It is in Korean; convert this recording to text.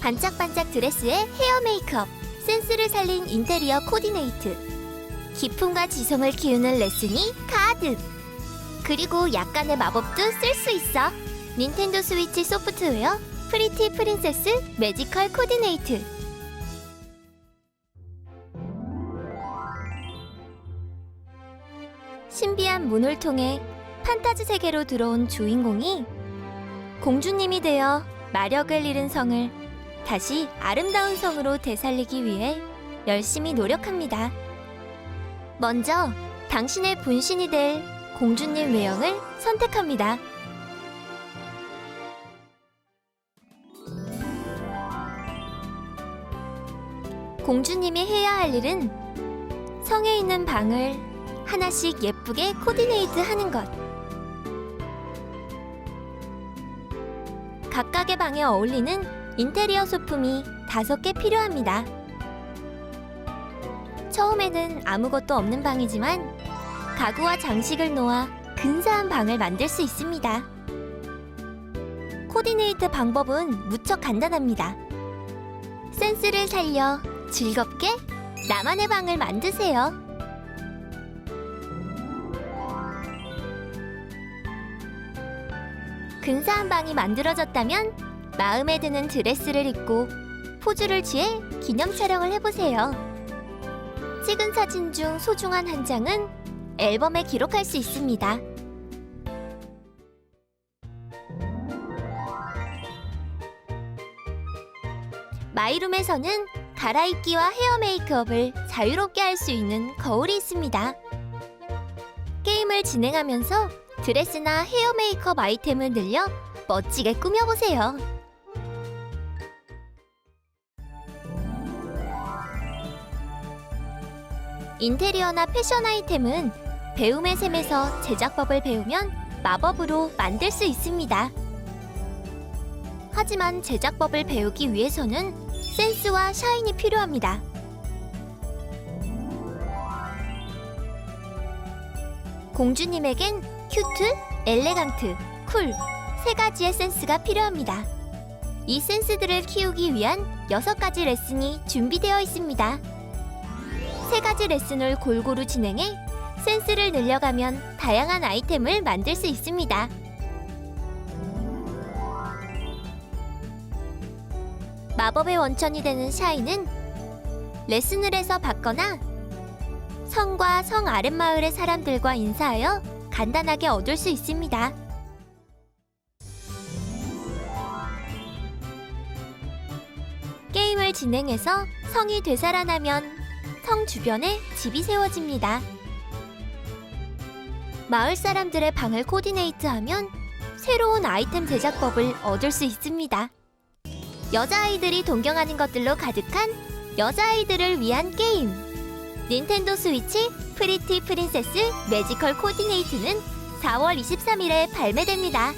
반짝반짝 드레스에 헤어 메이크업, 센스를 살린 인테리어 코디네이트, 기품과 지성을 키우는 레슨이 가득! 그리고 약간의 마법도 쓸 수 있어. 닌텐도 스위치 소프트웨어 프리티 프린세스 매지컬 코디네이트. 신비한 문을 통해 판타지 세계로 들어온 주인공이 공주님이 되어 마력을 잃은 성을 다시 아름다운 성으로 되살리기 위해 열심히 노력합니다. 먼저 당신의 분신이 될 공주님 외형을 선택합니다. 공주님이 해야 할 일은 성에 있는 방을 하나씩 예쁘게 코디네이트 하는 것. 각각의 방에 어울리는 인테리어 소품이 다섯 개 필요합니다. 처음에는 아무것도 없는 방이지만 가구와 장식을 놓아 근사한 방을 만들 수 있습니다. 코디네이트 방법은 무척 간단합니다. 센스를 살려 즐겁게 나만의 방을 만드세요. 근사한 방이 만들어졌다면 마음에 드는 드레스를 입고 포즈를 취해 기념 촬영을 해보세요. 찍은 사진 중 소중한 한 장은 앨범에 기록할 수 있습니다. 마이룸에서는 갈아입기와 헤어 메이크업을 자유롭게 할 수 있는 거울이 있습니다. 게임을 진행하면서 드레스나 헤어 메이크업 아이템을 늘려 멋지게 꾸며보세요. 인테리어나 패션 아이템은 배움의 셈에서 제작법을 배우면 마법으로 만들 수 있습니다. 하지만 제작법을 배우기 위해서는 센스와 샤인이 필요합니다. 공주님에겐 큐트, 엘레강트, 쿨 세 가지의 센스가 필요합니다. 이 센스들을 키우기 위한 여섯 가지 레슨이 준비되어 있습니다. 세 가지 레슨을 골고루 진행해 센스를 늘려가면 다양한 아이템을 만들 수 있습니다. 마법의 원천이 되는 샤이는 레슨을 해서 받거나 성과 성 아랫마을의 사람들과 인사하여 간단하게 얻을 수 있습니다. 게임을 진행해서 성이 되살아나면 성 주변에 집이 세워집니다. 마을 사람들의 방을 코디네이트하면 새로운 아이템 제작법을 얻을 수 있습니다. 여자아이들이 동경하는 것들로 가득한 여자아이들을 위한 게임. 닌텐도 스위치 프리티 프린세스 매지컬 코디네이트는 4월 23일에 발매됩니다.